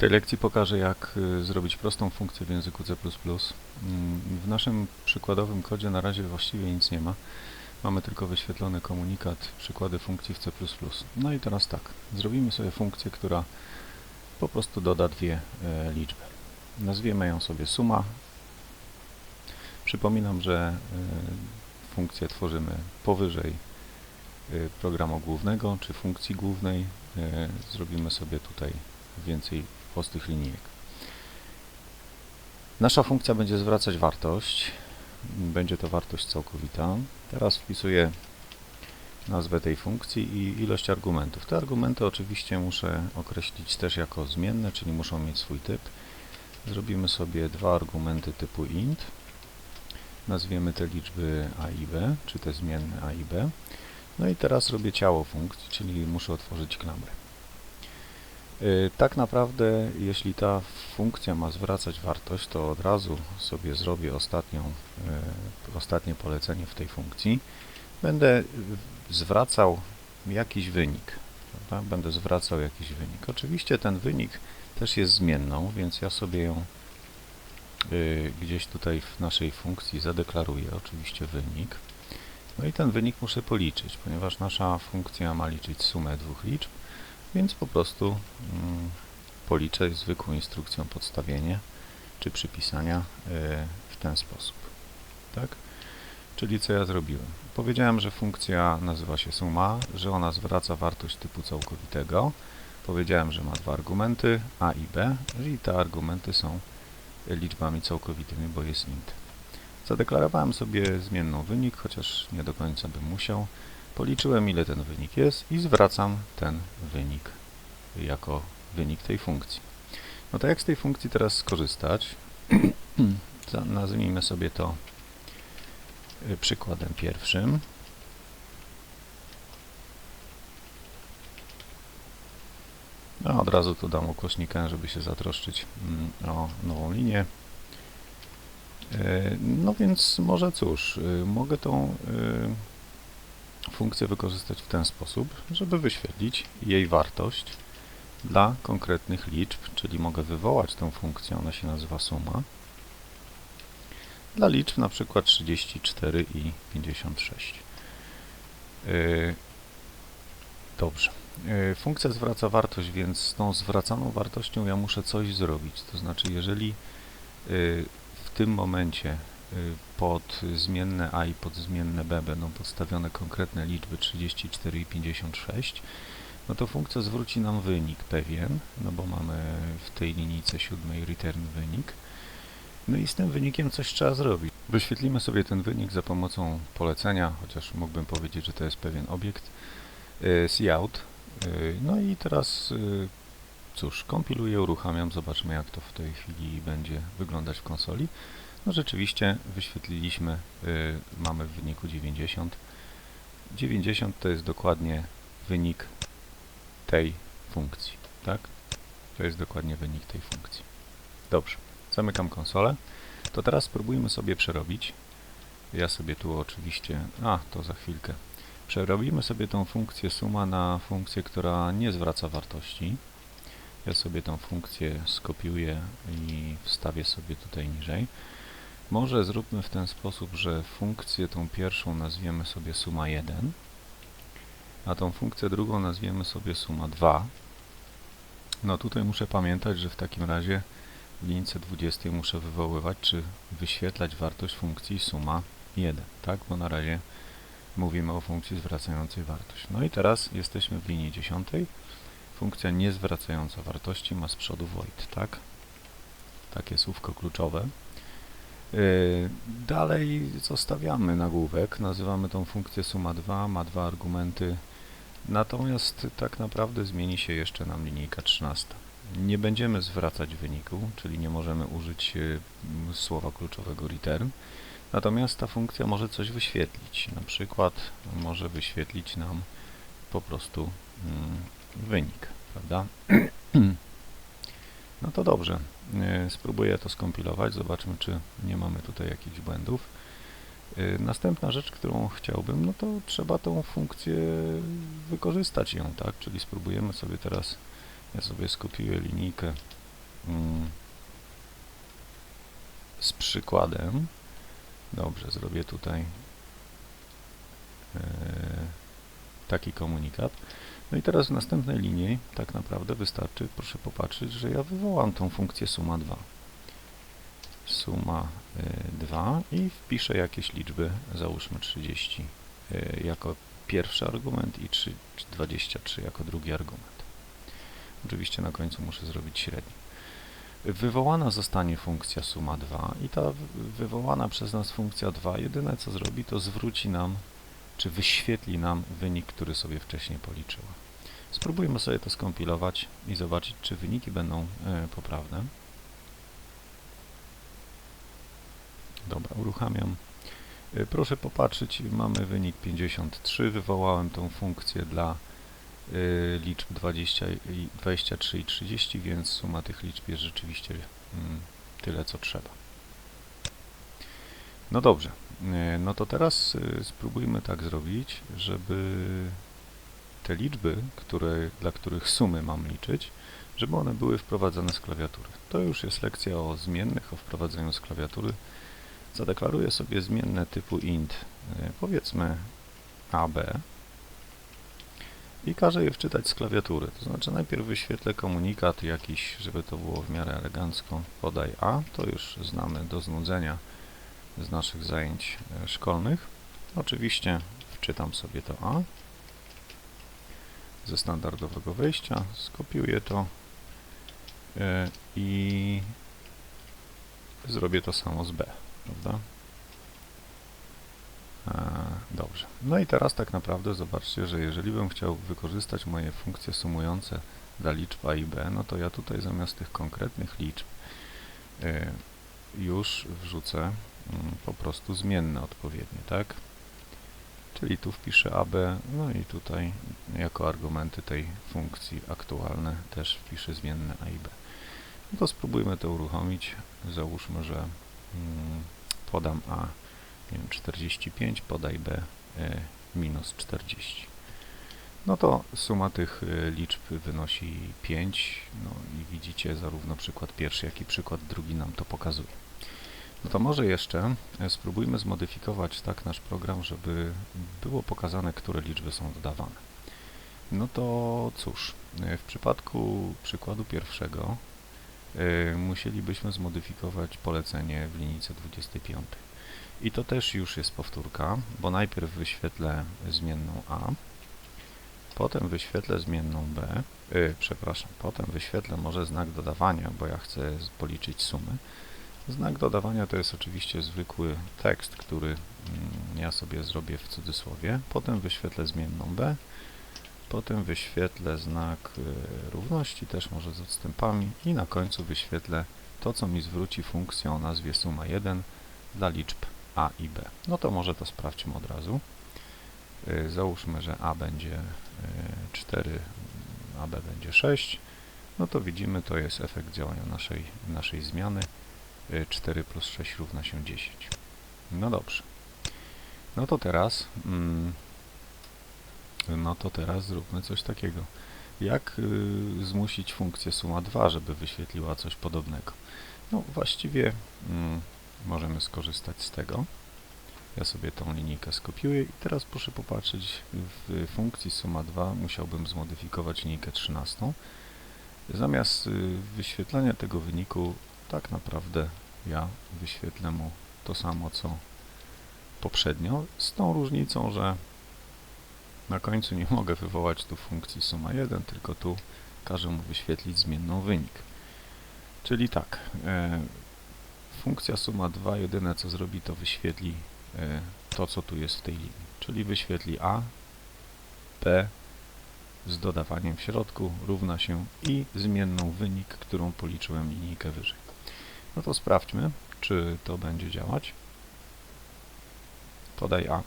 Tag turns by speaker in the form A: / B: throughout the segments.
A: tej lekcji pokażę, jak y, zrobić prostą funkcję w języku C++. Mm, W naszym przykładowym kodzie na razie właściwie nic nie ma. Mamy tylko wyświetlony komunikat, przykłady funkcji w C++. No i teraz tak, zrobimy sobie funkcję, która po prostu doda dwie e, liczby. Nazwiemy ją sobie suma. Przypominam, że e, funkcję tworzymy powyżej e, programu głównego, czy funkcji głównej. Zrobimy sobie tutaj więcej prostych linijek. Nasza funkcja będzie zwracać wartość. Będzie to wartość całkowita. Teraz wpisuję nazwę tej funkcji i ilość argumentów. Te argumenty oczywiście muszę określić też jako zmienne, czyli muszą mieć swój typ. Zrobimy sobie dwa argumenty typu int. Nazwiemy te liczby a i b, czy te zmienne a i b. No i teraz robię ciało funkcji, czyli muszę otworzyć klamrę. Yy, Tak naprawdę, jeśli ta funkcja ma zwracać wartość, to od razu sobie zrobię ostatnią, yy, ostatnie polecenie w tej funkcji. Będę zwracał jakiś wynik. Prawda? Będę zwracał jakiś wynik. Oczywiście ten wynik też jest zmienną, więc ja sobie ją yy, gdzieś tutaj w naszej funkcji zadeklaruję oczywiście wynik. No i ten wynik muszę policzyć, ponieważ nasza funkcja ma liczyć sumę dwóch liczb, więc po prostu mm, policzę zwykłą instrukcją podstawienie czy przypisania y, w ten sposób. Tak? Czyli co ja zrobiłem? Powiedziałem, że funkcja nazywa się suma, że ona zwraca wartość typu całkowitego. Powiedziałem, że ma dwa argumenty a i b, i te argumenty są liczbami całkowitymi, bo jest int. Zadeklarowałem sobie zmienną wynik, chociaż nie do końca bym musiał. Policzyłem ile ten wynik jest i zwracam ten wynik jako wynik tej funkcji. No to jak z tej funkcji teraz skorzystać? Nazwijmy sobie to y, przykładem pierwszym. No, od razu tu dam ukośnikę, żeby się zatroszczyć mm, o nową linię. E, No więc może cóż, y, mogę tą y, funkcję wykorzystać w ten sposób, żeby wyświetlić jej wartość dla konkretnych liczb, czyli mogę wywołać tę funkcję, ona się nazywa suma, dla liczb na przykład 34 i 56. Y, Dobrze. Y, Funkcja zwraca wartość, więc z tą zwracaną wartością ja muszę coś zrobić. To znaczy, jeżeli y, w tym momencie pod zmienne a i pod zmienne b będą podstawione konkretne liczby 34 i 56, no to funkcja zwróci nam wynik pewien, no bo mamy w tej linijce siódmej return wynik. No i z tym wynikiem coś trzeba zrobić. Wyświetlimy sobie ten wynik za pomocą polecenia, chociaż mógłbym powiedzieć, że to jest pewien obiekt y, cout. Y, No i teraz y, cóż, kompiluję, uruchamiam, zobaczmy jak to w tej chwili będzie wyglądać w konsoli. No rzeczywiście wyświetliliśmy, y, mamy w wyniku 90. 90 to jest dokładnie wynik tej funkcji, tak? To jest dokładnie wynik tej funkcji. Dobrze, zamykam konsolę. To teraz spróbujmy sobie przerobić. Ja sobie tu oczywiście, a to za chwilkę. Przerobimy sobie tą funkcję suma na funkcję, która nie zwraca wartości. Ja sobie tą funkcję skopiuję i wstawię sobie tutaj niżej. Może zróbmy w ten sposób, że funkcję tą pierwszą nazwiemy sobie suma 1, a tą funkcję drugą nazwiemy sobie suma 2. No tutaj muszę pamiętać, że w takim razie w linijce 20 muszę wywoływać czy wyświetlać wartość funkcji suma 1, tak? Bo na razie mówimy o funkcji zwracającej wartość. No i teraz jesteśmy w linii 10. Funkcja nie zwracająca wartości ma z przodu void, tak? Takie słówko kluczowe. Yy, Dalej zostawiamy nagłówek, nazywamy tą funkcję suma 2, ma dwa argumenty, natomiast tak naprawdę zmieni się jeszcze nam linijka 13. Nie będziemy zwracać wyniku, czyli nie możemy użyć m, słowa kluczowego return, natomiast ta funkcja może coś wyświetlić, na przykład może wyświetlić nam po prostu mm, wynik, prawda? No to dobrze. E, Spróbuję to skompilować, zobaczmy, czy nie mamy tutaj jakichś błędów. E, Następna rzecz, którą chciałbym, no to trzeba tą funkcję wykorzystać ją, tak? Czyli spróbujemy sobie teraz, ja sobie skopiuję linijkę mm, z przykładem. Dobrze, zrobię tutaj e, taki komunikat. No i teraz w następnej linii tak naprawdę wystarczy, proszę popatrzeć, że ja wywołam tą funkcję suma 2. Suma y, 2 i wpiszę jakieś liczby, załóżmy 30 y, jako pierwszy argument i 3, 23 jako drugi argument. Oczywiście na końcu muszę zrobić średni. Wywołana zostanie funkcja suma 2 i ta wywołana przez nas funkcja 2 jedyne co zrobi to zwróci nam czy wyświetli nam wynik, który sobie wcześniej policzyła. Spróbujmy sobie to skompilować i zobaczyć, czy wyniki będą e, poprawne. Dobra, uruchamiam. E, proszę popatrzeć, mamy wynik 53. Wywołałem tą funkcję dla e, liczb 20, 23 i 30, więc suma tych liczb jest rzeczywiście mm, tyle, co trzeba. No dobrze, no to teraz spróbujmy tak zrobić, żeby te liczby, które, dla których sumy mam liczyć, żeby one były wprowadzane z klawiatury. To już jest lekcja o zmiennych, o wprowadzeniu z klawiatury. Zadeklaruję sobie zmienne typu int, e, powiedzmy AB i każę je wczytać z klawiatury. To znaczy najpierw wyświetlę komunikat jakiś, żeby to było w miarę elegancko. Podaj A, to już znamy do znudzenia z naszych zajęć e, szkolnych. Oczywiście wczytam sobie to A ze standardowego wejścia, skopiuję to e, i zrobię to samo z B, prawda? Dobrze. No i teraz tak naprawdę zobaczcie, że jeżeli bym chciał wykorzystać moje funkcje sumujące dla liczb A i B, no to ja tutaj zamiast tych konkretnych liczb e, już wrzucę po prostu zmienne odpowiednie, tak? Czyli tu wpiszę AB, no i tutaj jako argumenty tej funkcji aktualne też wpiszę zmienne A i B. No to spróbujmy to uruchomić. Załóżmy, że mm, podam A nie wiem, 45, podaj B e, minus 40. No to suma tych e, liczb wynosi 5. No i widzicie zarówno przykład pierwszy, jak i przykład drugi nam to pokazuje. No to może jeszcze e, spróbujmy zmodyfikować tak nasz program, żeby było pokazane, które liczby są dodawane. No to cóż, e, w przypadku przykładu pierwszego y, musielibyśmy zmodyfikować polecenie w linijce 25. I to też już jest powtórka, bo najpierw wyświetlę zmienną A, potem wyświetlę zmienną B, y, przepraszam, potem wyświetlę może znak dodawania, bo ja chcę policzyć sumy, Znak dodawania to jest oczywiście zwykły tekst, który mm, ja sobie zrobię w cudzysłowie. Potem wyświetlę zmienną b, potem wyświetlę znak y, równości, też może z odstępami i na końcu wyświetlę to, co mi zwróci funkcję o nazwie suma 1 dla liczb a i b. No to może to sprawdźmy od razu. Y, załóżmy, że a będzie 4, y, a b będzie 6. No to widzimy, to jest efekt działania naszej, naszej zmiany. 4 plus 6 równa się 10. No dobrze. No to teraz mm, no to teraz zróbmy coś takiego. Jak y, zmusić funkcję suma 2, żeby wyświetliła coś podobnego? No właściwie mm, możemy skorzystać z tego. Ja sobie tą linijkę skopiuję i teraz proszę popatrzeć, w funkcji suma 2 musiałbym zmodyfikować linijkę 13. Zamiast y, wyświetlania tego wyniku tak naprawdę ja wyświetlę mu to samo co poprzednio, z tą różnicą, że na końcu nie mogę wywołać tu funkcji suma 1, tylko tu każę mu wyświetlić zmienną wynik. Czyli tak, e, funkcja suma 2 jedyne co zrobi to wyświetli e, to co tu jest w tej linii, czyli wyświetli a, b z dodawaniem w środku równa się i zmienną wynik, którą policzyłem linijkę wyżej. No to sprawdźmy, czy to będzie działać. Podaj A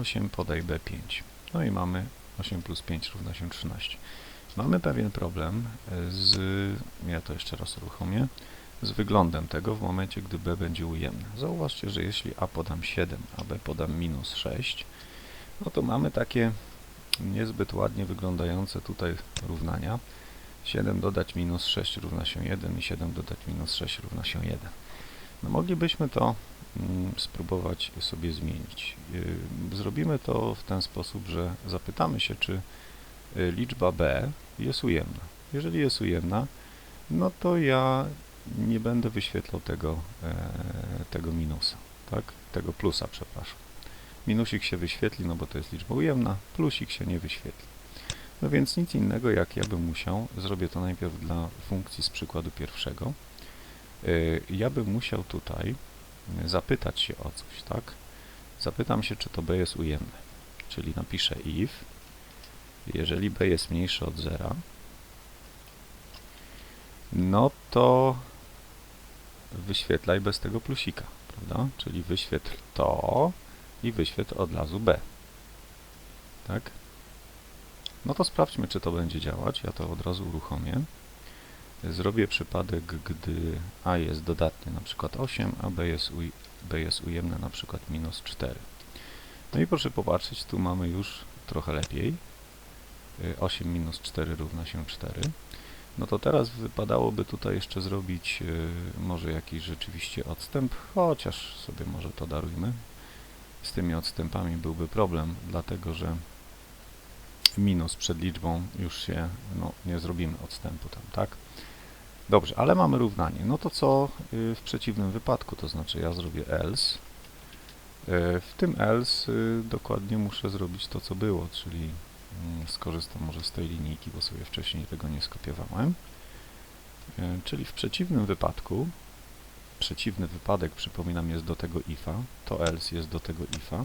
A: 8, podaj B 5. No i mamy 8 plus 5 równa się 13. Mamy pewien problem z, ja to jeszcze raz uruchomię, z wyglądem tego w momencie, gdy B będzie ujemne. Zauważcie, że jeśli A podam 7, a B podam minus 6, no to mamy takie niezbyt ładnie wyglądające tutaj równania. 7 dodać minus 6 równa się 1 i 7 dodać minus 6 równa się 1. No moglibyśmy to mm, spróbować sobie zmienić. Yy, Zrobimy to w ten sposób, że zapytamy się, czy y, liczba b jest ujemna. Jeżeli jest ujemna, no to ja nie będę wyświetlał tego, e, tego minusa, tak? Tego plusa, przepraszam. Minusik się wyświetli, no bo to jest liczba ujemna, plusik się nie wyświetli. No więc nic innego, jak ja bym musiał, zrobię to najpierw dla funkcji z przykładu pierwszego, y, ja bym musiał tutaj zapytać się o coś, tak? Zapytam się, czy to b jest ujemne, czyli napiszę if, jeżeli b jest mniejsze od zera, no to wyświetlaj bez tego plusika, prawda? Czyli wyświetl to i wyświetl od razu b. Tak? No to sprawdźmy, czy to będzie działać. Ja to od razu uruchomię. Zrobię przypadek, gdy a jest dodatnie, na przykład 8, a b jest, uj b jest ujemne, na przykład minus 4. No i proszę popatrzeć, tu mamy już trochę lepiej. 8 minus 4 równa się 4. No to teraz wypadałoby tutaj jeszcze zrobić yy, może jakiś rzeczywiście odstęp, chociaż sobie może to darujmy. Z tymi odstępami byłby problem, dlatego że minus przed liczbą już się, no nie zrobimy odstępu tam, tak? Dobrze, ale mamy równanie. No to co yy, w przeciwnym wypadku, to znaczy ja zrobię else. Yy, w tym else yy, dokładnie muszę zrobić to, co było, czyli Mm, skorzystam może z tej linijki, bo sobie wcześniej tego nie skopiowałem. Czyli w przeciwnym wypadku, przeciwny wypadek, przypominam, jest do tego ifa, to else jest do tego ifa,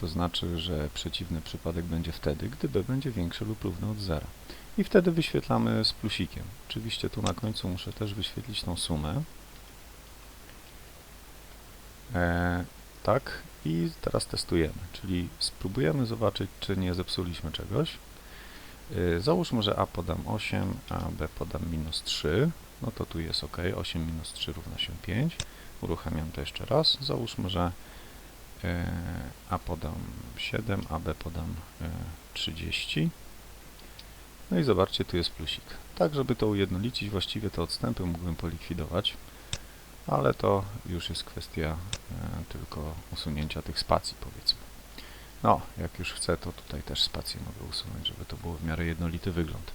A: to znaczy, że przeciwny przypadek będzie wtedy, gdy b będzie większe lub równe od zera. I wtedy wyświetlamy z plusikiem. Oczywiście tu na końcu muszę też wyświetlić tą sumę. E, tak, i teraz testujemy, czyli spróbujemy zobaczyć, czy nie zepsuliśmy czegoś. Yy, załóżmy, że a podam 8, a b podam minus 3, no to tu jest ok, 8 minus 3 równa się 5. Uruchamiam to jeszcze raz. Załóżmy, że a podam 7, a b podam yy, 30. No i zobaczcie, tu jest plusik. Tak, żeby to ujednolicić, właściwie te odstępy mógłbym polikwidować ale to już jest kwestia e, tylko usunięcia tych spacji, powiedzmy. No, jak już chcę, to tutaj też spację mogę usunąć, żeby to było w miarę jednolity wygląd.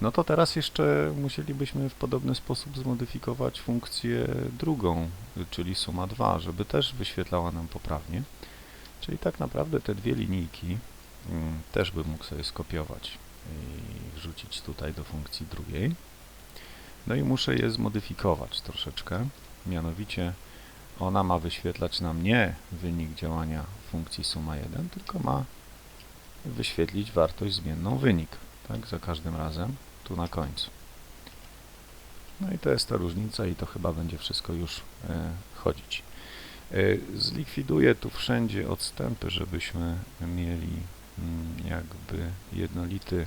A: No to teraz jeszcze musielibyśmy w podobny sposób zmodyfikować funkcję drugą, czyli suma 2, żeby też wyświetlała nam poprawnie. Czyli tak naprawdę te dwie linijki mm, też bym mógł sobie skopiować i wrzucić tutaj do funkcji drugiej. No i muszę je zmodyfikować troszeczkę. Mianowicie ona ma wyświetlać nam nie wynik działania funkcji suma 1, tylko ma wyświetlić wartość zmienną wynik, tak, za każdym razem, tu na końcu. No i to jest ta różnica i to chyba będzie wszystko już e, chodzić. E, zlikwiduję tu wszędzie odstępy, żebyśmy mieli mm, jakby jednolity,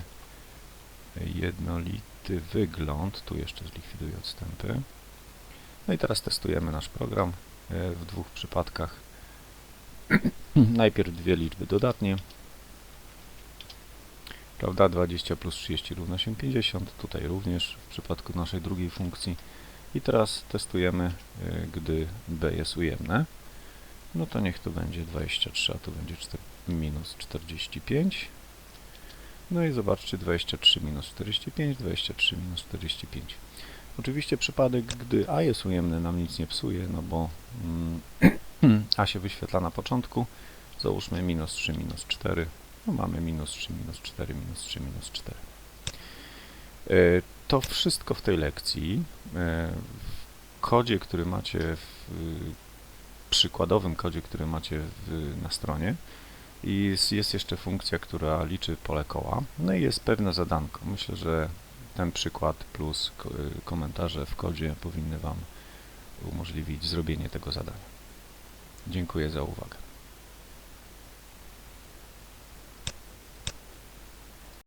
A: jednolity wygląd. Tu jeszcze zlikwiduję odstępy. No i teraz testujemy nasz program e, w dwóch przypadkach. Najpierw dwie liczby dodatnie. Prawda, 20 plus 30 równa się 50. Tutaj również w przypadku naszej drugiej funkcji. I teraz testujemy, e, gdy b jest ujemne. No to niech to będzie 23, a to będzie 4, minus 45. No i zobaczcie, 23 minus 45, 23 minus 45. Oczywiście przypadek, gdy a jest ujemny nam nic nie psuje, no bo mm, a się wyświetla na początku. Załóżmy minus 3, minus 4. No mamy minus 3, minus 4, minus 3, minus 4. E, to wszystko w tej lekcji. E, w kodzie, który macie, w przykładowym kodzie, który macie w, na stronie, jest, jest jeszcze funkcja, która liczy pole koła. No i jest pewne zadanko. Myślę, że ten przykład plus komentarze w kodzie powinny Wam umożliwić zrobienie tego zadania. Dziękuję za uwagę.